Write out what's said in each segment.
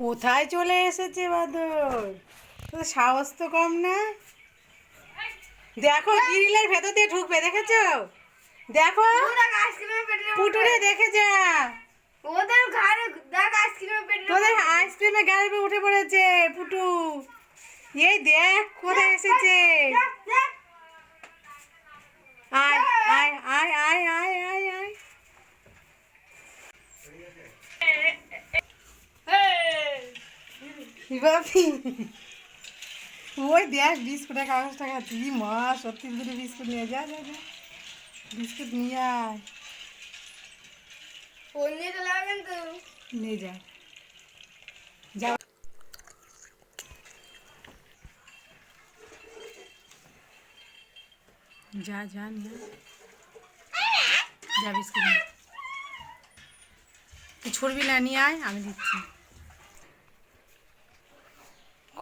কোথায় চলে এসেছে বাদর? সাহস তো কম না? দেখো গ্রিলের ভেতর দিয়ে ঢুকবে দেখেছ? দেখো পুটুরে দেখে যা ওদের ঘরে দেখ আইসক্রিমের পেটে তোদের আইসক্রিমে গাড়ি উঠে পড়েছে পুটু। এই দেখ কোথায় এসেছে আয় আয় আয় আয় আয় আয় আয় বাপি ওই দেখ বিস্কুটের কাগজটা খাচ্ছি ই মা সত্যি দুটো বিস্কুট নিয়ে যা যা যা। বিস্কুট নিয়ে আয়। ফোন নিয়ে চলে আসবেন তো। নিয়ে যা। যা। যা যা নিয়ে আয়। যা বিস্কুট নিয়ে। আয়। তুই ছড়বি না নিয়ে আয় আমি দিচ্ছি।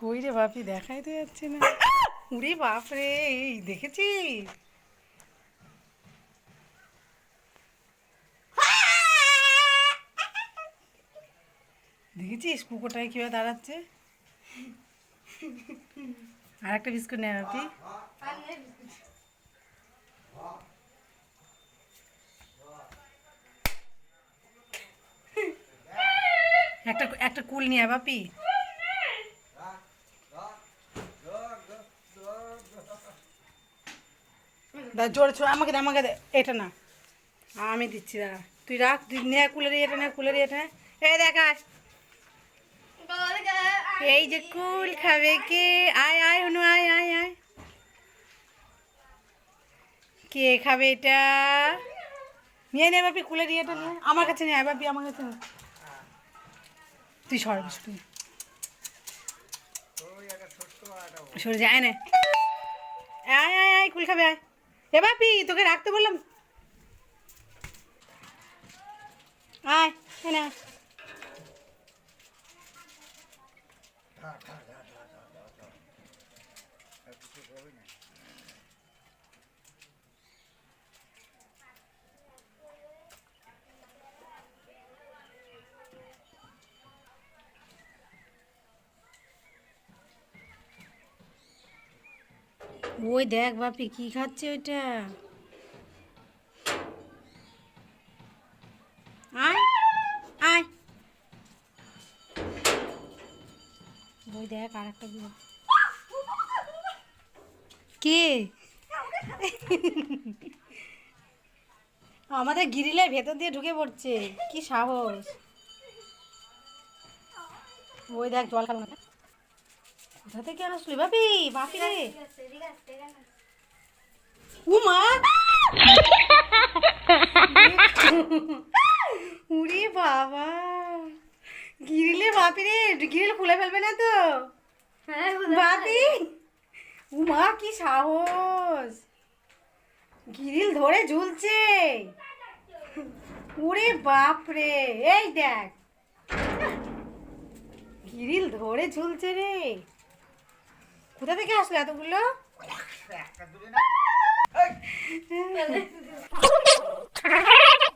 কই রে বাপি, দেখাই তো যাচ্ছে না। উরে বাপরে এই দেখেছিস? দেখেছিস কুকুরটাকে কীভাবে দাঁড়াচ্ছে? আর একটা বিস্কুট নেয় বাপি। একটা একটা কুল নিয়ে বাপি। দাঁড়া, জোরে ছো আমাকে দে আমাকে দে এটা না। আমি দিচ্ছি দাঁড়া। তুই রাখ তুই নে কুলের এটা নে কুলের এটা নে। এই দেখ আয়। এই যে কুল খাবে কে? আয় আয় হনু আয় আয় আয়। কে খাবে এটা? নিয়ে নে বাপি কুলের এটা নিয়ে আমার কাছে নিয়ে আয় বাপি আমার কাছে। তুই সর তুই। সরে যায় না। আয় আয় আয় কুল খাবে আয়। এ বাপি তোকে রাখতে বললাম। আয় এনে আয়। ওই দেখ বাপি, কি খাচ্ছে ওইটা? আয় দেখ আর একটা। কে? আমাদের গিরিলের ভেতর দিয়ে ঢুকে পড়ছে, কি সাহস। ওই দেখ জল খাব না। কোথা থেকে আসলি বাপি বাপি রে। উমা। উরে বাবা। গিরিলে বাপি রে গিরিল খুলে ফেলবে না তো? হ্যাঁ, বাপি উমা কি সাহস। গিরিল ধরে ঝুলছে। উরে বাপ রে এই দেখ। গিরিল ধরে ঝুলছে রে। কোথা থেকে আসলো এতগুলো?